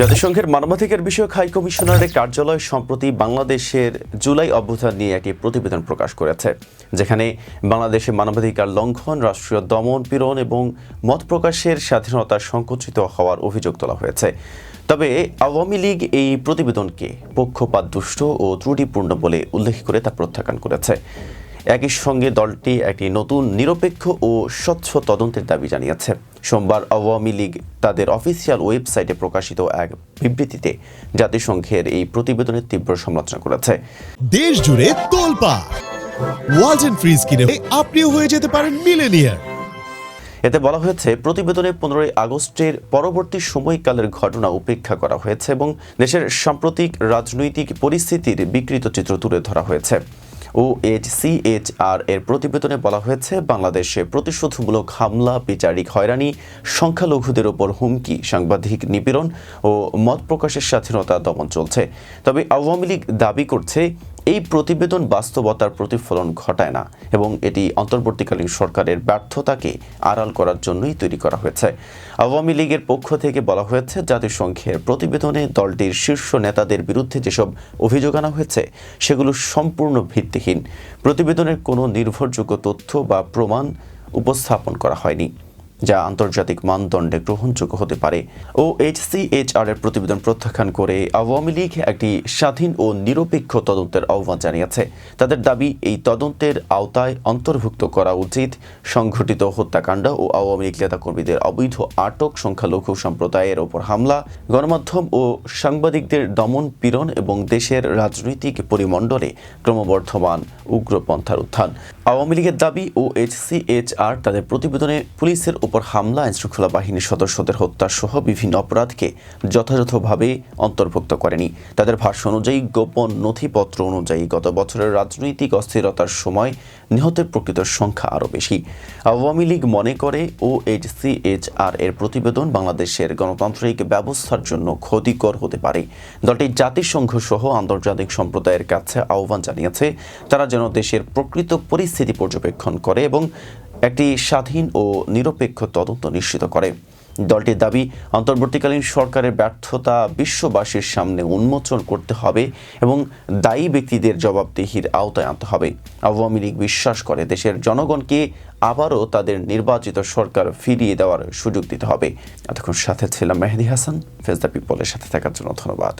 জাতিসংঘের মানবাধিকার বিষয়ক হাই কমিশনারের কার্যালয় সম্প্রতি বাংলাদেশের জুলাই অভ্যুত্থান নিয়ে একটি প্রতিবেদন প্রকাশ করেছে, যেখানে বাংলাদেশে মানবাধিকার লঙ্ঘন, রাষ্ট্রীয় দমন পীড়ন এবং মত প্রকাশের স্বাধীনতা সংকুচিত হওয়ার অভিযোগ তোলা হয়েছে। তবে আওয়ামী লীগ এই প্রতিবেদনকে পক্ষপাত দুষ্ট ও ত্রুটিপূর্ণ বলে উল্লেখ করে তা প্রত্যাখ্যান করেছে। একই সঙ্গে দলটি একটি নতুন নিরপেক্ষ ও স্বচ্ছ তদন্তের দাবি জানিয়েছে। সোমবার আওয়ামী লীগ তাদের অফিসিয়াল ওয়েবসাইটে প্রকাশিত এক বিবৃতিতে জাতিসংঘের এই প্রতিবেদনের তীব্র সমালোচনা করেছে। দেশ জুড়ে তোলপা। ওয়ালটন ফ্রিজ কিনে আপনিও হয়ে যেতে পারেন মিলেনিয়ার এতে বলা হয়েছে প্রতিবেদনে পনেরোই আগস্টের পরবর্তী সময়কালের ঘটনা উপেক্ষা করা হয়েছে এবং দেশের সাম্প্রতিক রাজনৈতিক পরিস্থিতির বিকৃত চিত্র তুলে ধরা হয়েছে। O H C H R এর প্রতিবেদনে বলা হয়েছে, বাংলাদেশে প্রতিশোধমূলক হামলা, বিচারিক হয়রানি, সংখ্যালঘুদের ওপর হুমকি, সাংবাদিক নিপীড়ন ও মত প্রকাশের স্বাধীনতা দমন চলছে। তবে আওয়ামী লীগ দাবি করছে এই প্রতিবেদন বাস্তবতার প্রতিফলন ঘটায় না এবং এটি অন্তর্বর্তীকালীন সরকারের ব্যর্থতাকে আড়াল করার জন্যই তৈরি করা হয়েছে। আওয়ামী লীগের পক্ষ থেকে বলা হয়েছে, জাতিসংঘের প্রতিবেদনে দলটির শীর্ষ নেতাদের বিরুদ্ধে যেসব অভিযোগ আনা হয়েছে, সেগুলো সম্পূর্ণ ভিত্তিহীন। প্রতিবেদনের কোনো নির্ভরযোগ্য তথ্য বা প্রমাণ উপস্থাপন করা হয়নি। যা আন্তর্জাতিক মানদণ্ডে গ্রহণযোগ্য হতে পারে। ও এইচসিএইচআর এর প্রতিবেদন প্রত্যাখ্যান করে আওয়ামী লীগ একটি স্বাধীন ও নিরপেক্ষ তদন্তের আহ্বান জানিয়েছে। তাদের দাবি, এই তদন্তের আওতায় অন্তর্ভুক্ত করা উচিত সংঘটিত হত্যাকাণ্ড ও আওয়ামী লীগ নেতাকর্মীদের অবৈধ আটক সংখ্যালঘু সম্প্রদায়ের ওপর হামলা, গণমাধ্যম ও সাংবাদিকদের দমন পীড়ন এবং দেশের রাজনৈতিক পরিমণ্ডলে ক্রমবর্ধমান উগ্রপন্থার উত্থান। আওয়ামী লীগের দাবি ও এইচসিএইচআর তাদের প্রতিবেদনে পুলিশের উপর হামলা, আইনশৃঙ্খলা বাহিনীর সদস্যদের হত্যা সহ বিভিন্ন অপরাধকে যথাযথভাবে অন্তর্ভুক্ত করেনি। তাদের ভাষ্য অনুযায়ী, গোপন নথিপত্র অনুযায়ী গত বছরের রাজনৈতিক অস্থিরতার সময় নিহতের প্রকৃত সংখ্যা আরও বেশি। আওয়ামী লীগ মনে করে ও এইচসিএইচআর এর প্রতিবেদন বাংলাদেশের গণতান্ত্রিক ব্যবস্থার জন্য ক্ষতিকর হতে পারে। দলটি জাতিসংঘ সহ আন্তর্জাতিক সম্প্রদায়ের কাছে আহ্বান জানিয়েছে, তারা যেন দেশের প্রকৃত পরিস্থিতি পর্যবেক্ষণ করে এবং একটি স্বাধীন ও নিরপেক্ষ তদন্ত নিশ্চিত করে। দলটির দাবি, অন্তর্বর্তীকালীন সরকারের ব্যর্থতা বিশ্ববাসীর সামনে উন্মোচন করতে হবে এবং দায়ী ব্যক্তিদের জবাবদিহির আওতায় আনতে হবে। আওয়ামী লীগ বিশ্বাস করে দেশের জনগণকে আবারও তাদের নির্বাচিত সরকার ফিরিয়ে দেওয়ার সুযোগ দিতে হবে। এতক্ষণ সাথে ছিলাম মেহেদি হাসান ফেজদা পিপলের সাথে থাকার জন্য ধন্যবাদ।